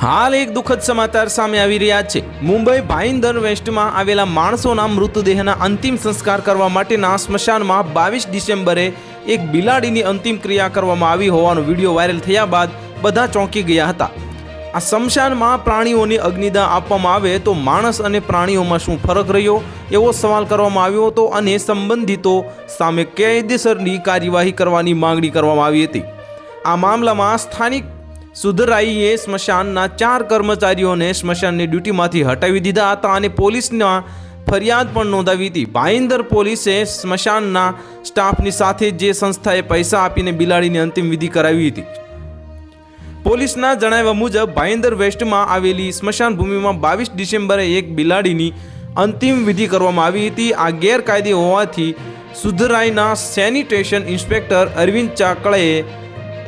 હાલ એક દુઃખદ સમાચાર સામે આવી રહ્યા છે. મુંબઈ ભાઈંદર વેસ્ટમાં આવેલા માણસોના મૃતદેહના અંતિમ સંસ્કાર કરવા માટેના સ્મશાનમાં બાવીસ ડિસેમ્બરે એક બિલાડીની અંતિમ ક્રિયા કરવામાં આવી હોવાનો વીડિયો વાયરલ થયા બાદ બધા ચોંકી ગયા હતા. આ સ્મશાનમાં પ્રાણીઓની અગ્નિદાન આપવામાં આવે તો માણસ અને પ્રાણીઓમાં શું ફરક રહ્યો? એવો સવાલ કરવામાં આવ્યો હતો અને સંબંધિતો સામે કાયદેસરની કાર્યવાહી કરવાની માંગણી કરવામાં આવી હતી. આ મામલામાં સ્થાનિક સુધરાઈએ સ્મશાનના ચાર કર્મચારીઓને સ્મશાનની ડ્યુટીમાંથી હટાવી દીધા હતા અને પોલીસના ફરિયાદ પણ નોંધાવી હતી. ભાઈંદર પોલીસે સ્મશાનના સ્ટાફની સાથે જે સંસ્થાએ પૈસા આપીને બિલાડીની અંતિમ વિધિ કરાવી હતી. પોલીસના જણાવ્યા મુજબ, ભાઈંદર વેસ્ટમાં આવેલી સ્મશાન ભૂમિમાં બાવીસ ડિસેમ્બરે એક બિલાડીની અંતિમ વિધિ કરવામાં આવી હતી. આ ગેરકાયદે હોવાથી સુધરાઈના સેનિટેશન ઇન્સ્પેક્ટર અરવિંદ ચાકળેએ